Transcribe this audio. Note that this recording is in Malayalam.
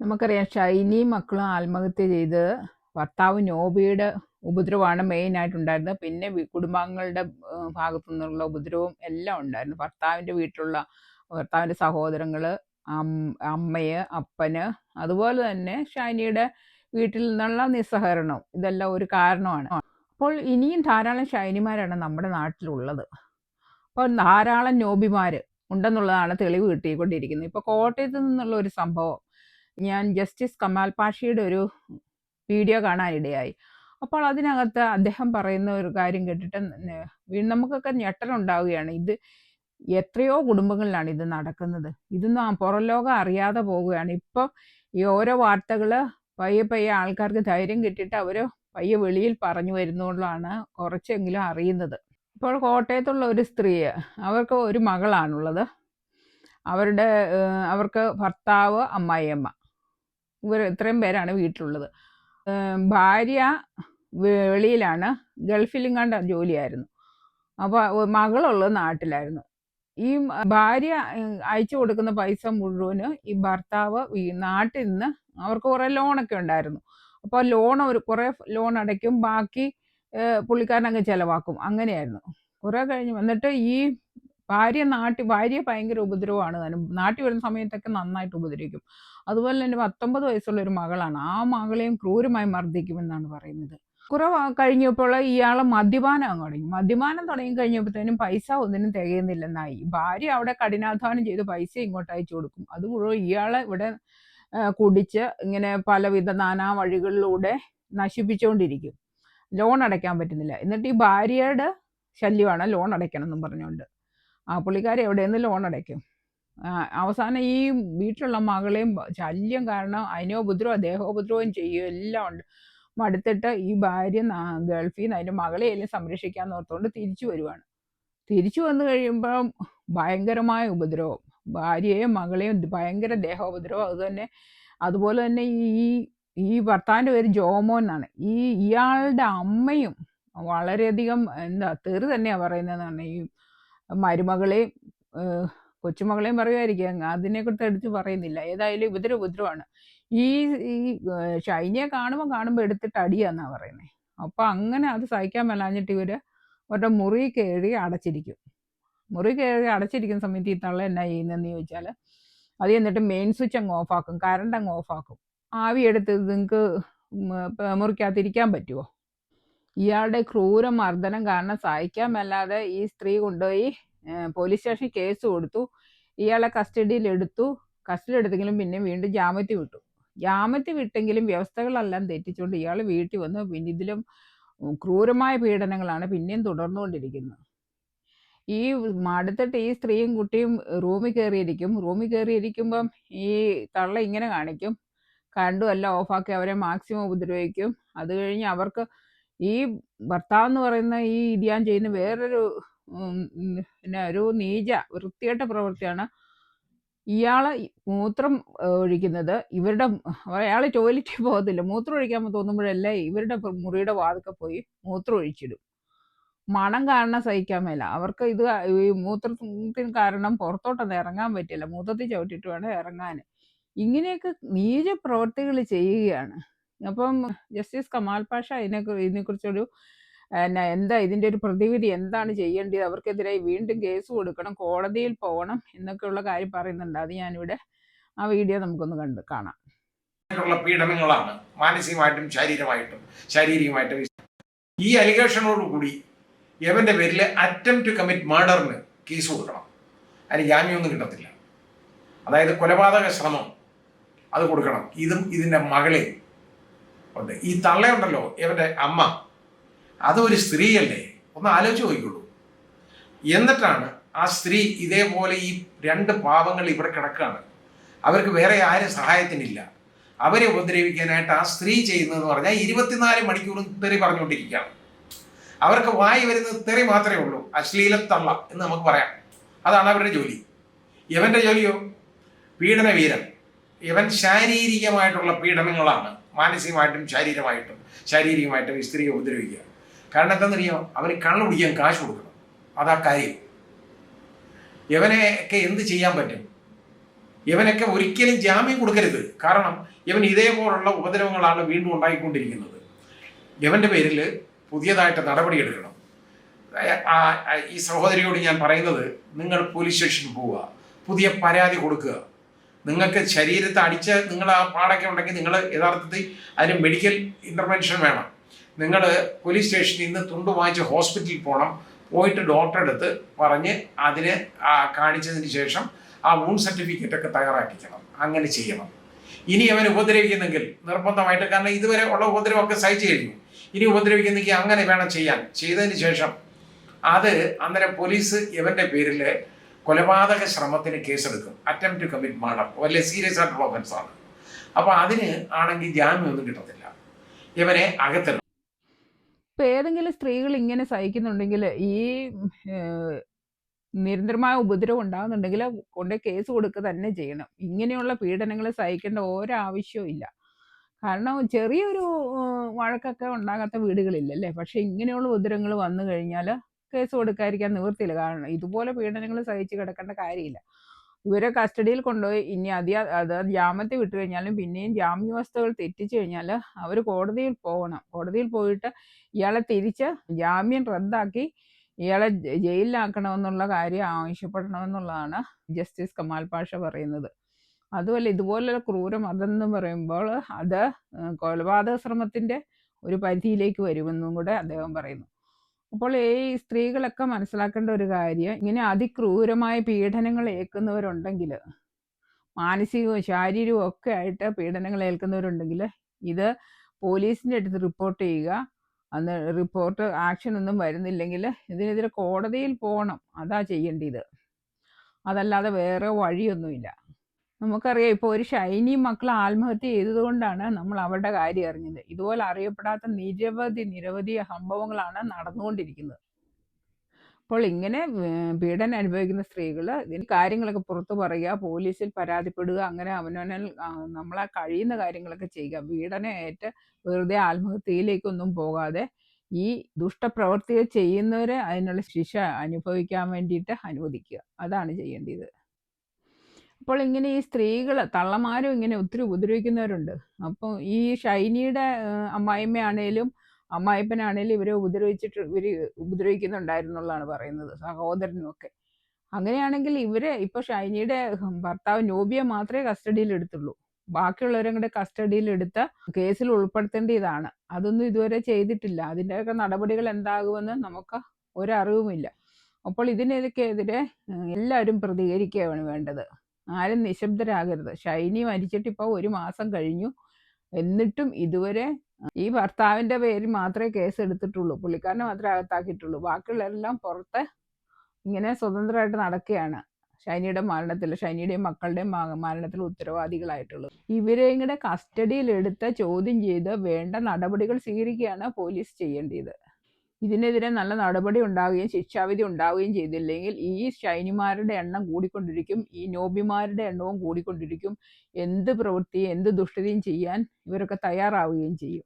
നമുക്കറിയാം ഷൈനി മക്കളും ആത്മഹത്യ ചെയ്ത് ഭർത്താവ് നോബിയുടെ ഉപദ്രവമാണ് മെയിനായിട്ടുണ്ടായിരുന്നത് പിന്നെ വി- കുടുംബാംഗങ്ങളുടെ ഭാഗത്തു നിന്നുള്ള ഉപദ്രവവും എല്ലാം ഉണ്ടായിരുന്നു. ഭർത്താവിന്റെ വീട്ടിലുള്ള ഭർത്താവിന്റെ സഹോദരങ്ങൾ അമ്മയെ അപ്പന് അതുപോലെ തന്നെ ഷൈനിയുടെ വീട്ടിൽ നിന്നുള്ള നിസ്സഹരണം ഇതെല്ലാം ഒരു കാരണമാണ്. അപ്പോൾ ഇനിയും ധാരാളം ഷൈനിമാരാണ് നമ്മുടെ നാട്ടിലുള്ളത്. അപ്പോൾ ധാരാളം നോബിമാർ ഉണ്ടെന്നുള്ളതാണ് തെളിവ് കിട്ടിക്കൊണ്ടിരിക്കുന്നത്. ഇപ്പോൾ കോട്ടയത്ത് നിന്നുള്ള ഒരു സംഭവം. ഞാൻ ജസ്റ്റിസ് കമാൽ പാഷയുടെ ഒരു വീഡിയോ കാണാനിടയായി അപ്പോൾ അതിനകത്ത് അദ്ദേഹം പറയുന്ന ഒരു കാര്യം കേട്ടിട്ട് നമുക്കൊക്കെ ഞെട്ടലുണ്ടാവുകയാണ് ഇത് എത്രയോ കുടുംബങ്ങളിലാണ് ഇത് നടക്കുന്നത്. ഇതൊന്നും പുറം ലോകം അറിയാതെ പോവുകയാണ്. ഇപ്പം ഈ ഓരോ വാർത്തകൾ പയ്യെ പയ്യെ ആൾക്കാർക്ക് ധൈര്യം കിട്ടിയിട്ട് അവർ പയ്യെ വെളിയിൽ പറഞ്ഞു വരുന്നുള്ളതാണ് കുറച്ചെങ്കിലും അറിയുന്നത്. ഇപ്പോൾ കോട്ടയത്തുള്ള ഒരു സ്ത്രീ അവർക്ക് ഒരു മകളാണുള്ളത്. അവരുടെ അവർക്ക് ഭർത്താവ് അമ്മായിയമ്മ. ഇവർ ഇത്രയും പേരാണ് വീട്ടിലുള്ളത്. ഭാര്യ വെളിയിലാണ് വെളിയിലാണ്. കണ്ട ജോലിയായിരുന്നു. അപ്പോൾ മകളുള്ളത് നാട്ടിലായിരുന്നു. ഈ ഭാര്യ അയച്ചു കൊടുക്കുന്ന പൈസ മുഴുവൻ ഈ ഭർത്താവ് ഈ നാട്ടിൽ നിന്ന് അവർക്ക് കുറേ ലോണൊക്കെ ഉണ്ടായിരുന്നു. അപ്പോൾ ലോൺ ഒരു കുറേ ലോൺ അടയ്ക്കും. ബാക്കി പുള്ളിക്കാരനങ്ങ് ചിലവാക്കും. അങ്ങനെയായിരുന്നു. കുറേ കഴിഞ്ഞ്. എന്നിട്ട് ഈ ഭാര്യ നാട്ടി ഭാര്യ ഭയങ്കര ഉപദ്രവമാണ്. താനും നാട്ടിൽ വരുന്ന സമയത്തൊക്കെ നന്നായിട്ട് ഉപദ്രവിക്കും. അതുപോലെ തന്നെ പത്തൊമ്പത് വയസ്സുള്ള ഒരു മകളാണ്. ആ മകളെയും ക്രൂരമായി മർദ്ദിക്കുമെന്നാണ് പറയുന്നത്. കുറവ് കഴിഞ്ഞപ്പോൾ ഇയാളെ മദ്യപാനം തുടങ്ങി. മദ്യപാനം തുടങ്ങി കഴിഞ്ഞപ്പോഴത്തേനും പൈസ ഒന്നിനും തികയുന്നില്ലെന്നായി. ഭാര്യ അവിടെ കഠിനാധ്വാനം ചെയ്ത് പൈസ ഇങ്ങോട്ട് അയച്ചു കൊടുക്കും. അത് മുഴുവൻ ഇയാളെ ഇവിടെ കുടിച്ച് ഇങ്ങനെ പലവിധ നാനാ വഴികളിലൂടെ നശിപ്പിച്ചുകൊണ്ടിരിക്കും. ലോൺ അടയ്ക്കാൻ പറ്റുന്നില്ല. എന്നിട്ട് ഈ ഭാര്യയുടെ ശല്യമാണ് ലോൺ അടയ്ക്കണം എന്നും പറഞ്ഞുകൊണ്ട്. ആ പുള്ളിക്കാരി എവിടെ നിന്ന് ലോൺ അടയ്ക്കും. അവസാനം ഈ വീട്ടിലുള്ള മകളെയും ശല്യം കാരണം ദേഹോ ദേഹോപദ്രവം ചെയ്യും എല്ലാം ഉണ്ട്. മടുത്തിട്ട് ഈ ഭാര്യ ഗൾഫിൽ നിന്ന് അതിന്റെ മകളെയെല്ലാം സംരക്ഷിക്കാൻ ഓർത്തുകൊണ്ട് തിരിച്ചു വരുവാണ്. തിരിച്ചു വന്നു കഴിയുമ്പോൾ ഭയങ്കരമായ ഉപദ്രവം. ഭാര്യയെയും മകളെയും ഭയങ്കര ദേഹോപദ്രവം. അതുതന്നെ അതുപോലെ തന്നെ ഈ ഈ ഭർത്താവിന്റെ പേര് ജോമോൻ എന്നാണ്. ഈ ഇയാളുടെ അമ്മയും വളരെയധികം എന്താ തെറി തന്നെയാണ് പറയുന്നതെന്നാണ് ഈ മരുമകളെയും കൊച്ചുമകളെയും പറയുമായിരിക്കും അതിനെക്കുറിച്ച് എടുത്ത് പറയുന്നില്ല. ഏതായാലും ഉപദ്ര ഉപദ്രവമാണ് ഈ ഈ ഷൈനിയെ കാണുമ്പോൾ കാണുമ്പോൾ എടുത്തിട്ട് അടിയാന്നാ പറയുന്നത് അപ്പൊ അങ്ങനെ അത് സഹിക്കാൻ മേലാഞ്ഞിട്ട് ഇവർ അവരുടെ മുറി കയറി അടച്ചിരിക്കും. മുറി കയറി അടച്ചിരിക്കുന്ന സമയത്ത് ഈ തള്ള എന്നാ ചെയ്യുന്നതെന്ന് ചോദിച്ചാൽ അത് എന്നിട്ട് മെയിൻ സ്വിച്ച് അങ്ങ് ഓഫാക്കും കറണ്ട് അങ്ങ് ഓഫാക്കും ആവി എടുത്ത് നിങ്ങൾക്ക് മുറിക്കകത്തിരിക്കാൻ പറ്റുമോ ഇയാളുടെ ക്രൂര മർദ്ദനം കാരണം സഹിക്കാമല്ലാതെ ഈ സ്ത്രീ കൊണ്ടുപോയി പോലീസ് സ്റ്റേഷൻ കേസ് കൊടുത്തു. ഇയാളെ കസ്റ്റഡിയിൽ എടുത്തു. കസ്റ്റഡി എടുത്തെങ്കിലും പിന്നെ വീണ്ടും ജാമ്യത്തിൽ വിട്ടു. ജാമ്യത്തിൽ വിട്ടെങ്കിലും വ്യവസ്ഥകളെല്ലാം തെറ്റിച്ചുകൊണ്ട് ഇയാൾ വീട്ടിൽ വന്ന്. പിന്നെ ഇതിലും ക്രൂരമായ പീഡനങ്ങളാണ് പിന്നെയും തുടർന്നുകൊണ്ടിരിക്കുന്നത്. ഈ മടുത്തിട്ട് ഈ സ്ത്രീയും കുട്ടിയും റൂമിൽ കയറിയിരിക്കും. റൂമിൽ കയറിയിരിക്കുമ്പം ഈ തള്ള ഇങ്ങനെ കാണിക്കും. കണ്ടും എല്ലാം ഓഫാക്കി അവരെ മാക്സിമം ഉപദ്രവിക്കും. അത് കഴിഞ്ഞ് അവർക്ക് ഈ ഭർത്താവ് എന്ന് പറയുന്ന ഈ ഇടിയാൻ ചെയ്യുന്ന വേറൊരു പിന്നെ ഒരു നീച വൃത്തികെട്ട പ്രവൃത്തിയാണ് ഇയാൾ മൂത്രം ഒഴിക്കുന്നത്. ഇവരുടെ അയാൾ ടോയ്ലറ്റിൽ പോകത്തില്ല. മൂത്രം ഒഴിക്കാൻ തോന്നുമ്പോഴല്ലേ ഇവരുടെ മുറിയുടെ വാതിക്കെ പോയി മൂത്രം ഒഴിച്ചിടും. മണം കാരണം സഹിക്കാൻ മേല. അവർക്ക് ഇത് ഈ മൂത്രത്തിന് കാരണം പുറത്തോട്ടൊന്നും ഇറങ്ങാൻ പറ്റില്ല. മൂത്രത്തിൽ ചവിട്ടിട്ട് വേണം ഇറങ്ങാൻ. ഇങ്ങനെയൊക്കെ നീച പ്രവർത്തികൾ ചെയ്യുകയാണ്. അപ്പം ജസ്റ്റിസ് കമാൽ പാഷ ഇതിനെ ഇതിനെക്കുറിച്ചൊരു എന്താ ഇതിന്റെ ഒരു പ്രതിവിധി? എന്താണ് ചെയ്യേണ്ടത്? അവർക്കെതിരെ വീണ്ടും കേസ് കൊടുക്കണം കോടതിയിൽ പോകണം എന്നൊക്കെയുള്ള കാര്യം പറയുന്നുണ്ട്. അത് ഞാനിവിടെ ആ വീഡിയോ നമുക്കൊന്ന് കണ്ട് കാണാം. പീഡനങ്ങളാണ് മാനസികമായിട്ടും ശാരീരികമായിട്ടും ശാരീരികമായിട്ടും. ഈ അലിഗേഷനോട് കൂടി എവന്റെ പേരിൽ അറ്റംപ്റ്റ് കമ്മിറ്റ് മർഡറിന് കേസ് കൊടുക്കണം. അതിന് ജാമ്യമൊന്നും കിട്ടത്തില്ല. അതായത് കൊലപാതക ശ്രമം അത് കൊടുക്കണം. ഇതും ഇതിന്റെ മകളെ ഉണ്ട്. ഈ തള്ളയുണ്ടല്ലോ ഇവന്റെ അമ്മ. അതൊരു സ്ത്രീയല്ലേ? ഒന്ന് ആലോചിച്ച് നോക്കിക്കോളൂ. എന്നിട്ടാണ് ആ സ്ത്രീ ഇതേപോലെ ഈ രണ്ട് പാവങ്ങൾ ഇവിടെ കിടക്കുകയാണ്. അവർക്ക് വേറെ ആരും സഹായത്തിനില്ല. അവരെ ഉപദ്രവിക്കാനായിട്ട് ആ സ്ത്രീ ചെയ്യുന്നതെന്ന് പറഞ്ഞാൽ ഇരുപത്തിനാല് മണിക്കൂറും തെറി പറഞ്ഞുകൊണ്ടിരിക്കുകയാണ്. അവർക്ക് വായി വരുന്നത് തെറി മാത്രമേ ഉള്ളൂ. അശ്ലീലത്തള്ള എന്ന് നമുക്ക് പറയാം. അതാണ് അവരുടെ ജോലി. ഇവന്റെ ജോലിയോ? പീഡന വീരൻ ഇവൻ ശാരീരികമായിട്ടുള്ള പീഡനങ്ങളാണ്. മാനസികമായിട്ടും ശാരീരികമായിട്ടും ശാരീരികമായിട്ടും സ്ത്രീയെ ഉപദ്രവിക്കുക. കാരണം എന്താണെന്നറിയോ അവന് കള്ളു കുടിക്കാൻ കാശ് കൊടുക്കണം. അതാ കാര്യം. ഇവനെയൊക്കെ എന്ത് ചെയ്യാൻ പറ്റും? ഇവനൊക്കെ ഒരിക്കലും ജാമ്യം കൊടുക്കരുത്. കാരണം ഇവൻ ഇതേപോലുള്ള ഉപദ്രവങ്ങളാണ് വീണ്ടും ഉണ്ടായിക്കൊണ്ടിരിക്കുന്നത്. ഇവന്റെ പേരിൽ പുതിയതായിട്ട് നടപടിയെടുക്കണം. ഈ സഹോദരിയോട് ഞാൻ പറയുന്നത് നിങ്ങൾ പോലീസ് സ്റ്റേഷനിൽ പോവുക. പുതിയ പരാതി കൊടുക്കുക. നിങ്ങൾക്ക് ശരീരത്തെ അടിച്ച് നിങ്ങൾ ആ പാടൊക്കെ ഉണ്ടെങ്കിൽ നിങ്ങൾ യഥാർത്ഥത്തിൽ അതിന് മെഡിക്കൽ ഇന്റർവെൻഷൻ വേണം. നിങ്ങൾ പോലീസ് സ്റ്റേഷനിൽ നിന്ന് തുണ്ട് വാങ്ങിച്ച് ഹോസ്പിറ്റലിൽ പോകണം പോയിട്ട് ഡോക്ടറെ അടുത്ത് പറഞ്ഞ് അതിന് കാണിച്ചതിന് ശേഷം ആ വൂൺ സർട്ടിഫിക്കറ്റ് ഒക്കെ തയ്യാറാക്കിക്കണം. അങ്ങനെ ചെയ്യണം. ഇനി അവൻ ഉപദ്രവിക്കുന്നെങ്കിൽ നിർബന്ധമായിട്ട് കാരണം ഇതുവരെ ഉള്ള ഉപദ്രവമൊക്കെ സഹിച്ചു കഴിഞ്ഞു. ഇനി ഉപദ്രവിക്കുന്നെങ്കിൽ അങ്ങനെ വേണം ചെയ്യാൻ. ചെയ്തതിന് ശേഷം അത് അന്നേരം പോലീസ് ഇവന്റെ പേരിൽ കൊലപാതക ശ്രമത്തിന് കേസെടുക്കും. അറ്റംപ്റ്റ് ടു കമ്മിറ്റ് മർഡർ വലിയ സീരിയസ് ആയിട്ടുള്ള ആണ്. അപ്പൊ അതിന് ആണെങ്കിൽ ജാമ്യമൊന്നും കിട്ടത്തില്ല. ഇവനെ അകത്തിടും ഇപ്പം ഏതെങ്കിലും സ്ത്രീകൾ ഇങ്ങനെ സഹിക്കുന്നുണ്ടെങ്കിൽ ഈ നിരന്തരമായ ഉപദ്രവം ഉണ്ടാകുന്നുണ്ടെങ്കിൽ കൊണ്ട് കേസ് കൊടുക്കുക തന്നെ ചെയ്യണം. ഇങ്ങനെയുള്ള പീഡനങ്ങൾ സഹിക്കേണ്ട ഒരാവശ്യവും ഇല്ല. കാരണം ചെറിയൊരു വഴക്കൊക്കെ ഉണ്ടാകാത്ത വീടുകളില്ലല്ലേ? പക്ഷെ ഇങ്ങനെയുള്ള ഉപദ്രവങ്ങൾ വന്നു കഴിഞ്ഞാൽ കേസ് കൊടുക്കാതിരിക്കാൻ നിവൃത്തിയില്ല. കാരണം ഇതുപോലെ പീഡനങ്ങൾ സഹിച്ച് കിടക്കേണ്ട കാര്യമില്ല. ഇവരെ കസ്റ്റഡിയിൽ കൊണ്ടുപോയി. ഇനി അതി അത് ജാമ്യത്തിൽ വിട്ടു കഴിഞ്ഞാലും പിന്നെയും ജാമ്യവസ്ഥകൾ തെറ്റിച്ചു കഴിഞ്ഞാൽ അവർ കോടതിയിൽ പോകണം. കോടതിയിൽ പോയിട്ട് ഇയാളെ തിരിച്ച് ജാമ്യം റദ്ദാക്കി ഇയാളെ ജയിലിലാക്കണമെന്നുള്ള കാര്യം ആവശ്യപ്പെടണമെന്നുള്ളതാണ് ജസ്റ്റിസ് കമാൽ പാഷ പറയുന്നത്. അതുമല്ല ഇതുപോലുള്ള ക്രൂരമതം എന്ന് പറയുമ്പോൾ അത് കൊലപാതക ശ്രമത്തിന്റെ ഒരു പരിധിയിലേക്ക് വരുമെന്നും കൂടെ അദ്ദേഹം പറയുന്നു. അപ്പോൾ ഈ സ്ത്രീകളൊക്കെ മനസ്സിലാക്കേണ്ട ഒരു കാര്യം ഇങ്ങനെ അതിക്രൂരമായ പീഡനങ്ങൾ ഏൽക്കുന്നവരുണ്ടെങ്കിൽ മാനസികവും ശാരീരികവും ഒക്കെ ആയിട്ട് പീഡനങ്ങൾ ഏൽക്കുന്നവരുണ്ടെങ്കിൽ ഇത് പോലീസിന്റെ അടുത്ത് റിപ്പോർട്ട് ചെയ്യുക. അന്ന് റിപ്പോർട്ട് ആക്ഷൻ ഒന്നും വരുന്നില്ലെങ്കിൽ ഇതിനെതിരെ കോടതിയിൽ പോകണം. അതാ ചെയ്യേണ്ടത്. അതല്ലാതെ വേറെ വഴിയൊന്നുമില്ല. നമുക്കറിയാം ഇപ്പോൾ ഒരു ഷൈനി മക്കൾ ആത്മഹത്യ ചെയ്തതുകൊണ്ടാണ് നമ്മൾ അവരുടെ കാര്യം അറിഞ്ഞത്. ഇതുപോലെ അറിയപ്പെടാത്ത നിരവധി നിരവധി സംഭവങ്ങളാണ് നടന്നുകൊണ്ടിരിക്കുന്നത്. അപ്പോൾ ഇങ്ങനെ പീഡനം അനുഭവിക്കുന്ന സ്ത്രീകൾ കാര്യങ്ങളൊക്കെ പുറത്തു പറയുക പോലീസിൽ പരാതിപ്പെടുക അങ്ങനെ അവനവനൽ നമ്മളെ കഴിയുന്ന കാര്യങ്ങളൊക്കെ ചെയ്യുക. പീഡനം ഏറ്റ് വെറുതെ ആത്മഹത്യയിലേക്കൊന്നും പോകാതെ ഈ ദുഷ്ടപ്രവൃത്തികൾ ചെയ്യുന്നവരെ അതിനുള്ള ശിക്ഷ അനുഭവിക്കാൻ വേണ്ടിയിട്ട് അനുവദിക്കുക. അതാണ് ചെയ്യേണ്ടത്. അപ്പോൾ ഇങ്ങനെ ഈ സ്ത്രീകൾ തള്ളമാരും ഇങ്ങനെ ഒത്തിരി ഉപദ്രവിക്കുന്നവരുണ്ട്. അപ്പോൾ ഈ ഷൈനിയുടെ അമ്മായിമ്മയാണേലും അമ്മായിപ്പനാണേലും ഇവരെ ഉപദ്രവിച്ചിട്ട് ഇവർ ഉപദ്രവിക്കുന്നുണ്ടായിരുന്നുള്ളതാണ് പറയുന്നത് സഹോദരനുമൊക്കെ. അങ്ങനെയാണെങ്കിൽ ഇവരെ ഇപ്പോൾ ഷൈനിയുടെ ഭർത്താവ് നോബിയെ മാത്രമേ കസ്റ്റഡിയിൽ എടുത്തുള്ളൂ ബാക്കിയുള്ളവരും കൂടെ കസ്റ്റഡിയിൽ എടുത്ത് കേസിൽ ഉൾപ്പെടുത്തേണ്ടതാണ്. അതൊന്നും ഇതുവരെ ചെയ്തിട്ടില്ല. അതിന്റെയൊക്കെ നടപടികൾ എന്താകുമെന്ന് നമുക്ക് ഒരറിവുമില്ല. അപ്പോൾ ഇതിനെതിരെ എല്ലാവരും പ്രതികരിക്കുകയാണ് വേണ്ടത്. ആരും നിശബ്ദരാകരുത്. ഷൈനി മരിച്ചിട്ട് ഇപ്പോൾ ഒരു മാസം കഴിഞ്ഞു. എന്നിട്ടും ഇതുവരെ ഈ ഭർത്താവിന്റെ പേരിൽ മാത്രമേ കേസ് എടുത്തിട്ടുള്ളൂ പുള്ളിക്കാരനെ മാത്രമേ അകത്താക്കിയിട്ടുള്ളൂ. ബാക്കിയുള്ളവരെല്ലാം പുറത്ത് ഇങ്ങനെ സ്വതന്ത്രമായിട്ട് നടക്കുകയാണ് ഷൈനിയുടെ മരണത്തിൽ ഷൈനിയുടെയും മക്കളുടെയും മരണത്തിൽ ഉത്തരവാദികളായിട്ടുള്ളത്. ഇവരെയും കൂടെ കസ്റ്റഡിയിലെടുത്ത് ചോദ്യം ചെയ്ത് വേണ്ട നടപടികൾ സ്വീകരിക്കുകയാണ് പോലീസ് ചെയ്യേണ്ടത്. ഇതിനെതിരെ നല്ല നടപടി ഉണ്ടാവുകയും ശിക്ഷാവിധി ഉണ്ടാവുകയും ചെയ്തില്ലെങ്കിൽ ഈ ഷൈനിമാരുടെ എണ്ണം കൂടിക്കൊണ്ടിരിക്കും ഈ നോബിമാരുടെ എണ്ണവും കൂടിക്കൊണ്ടിരിക്കും. എന്ത് പ്രവൃത്തിയും എന്ത് ദുഷ്ടതയും ചെയ്യാൻ ഇവരൊക്കെ തയ്യാറാവുകയും ചെയ്യും.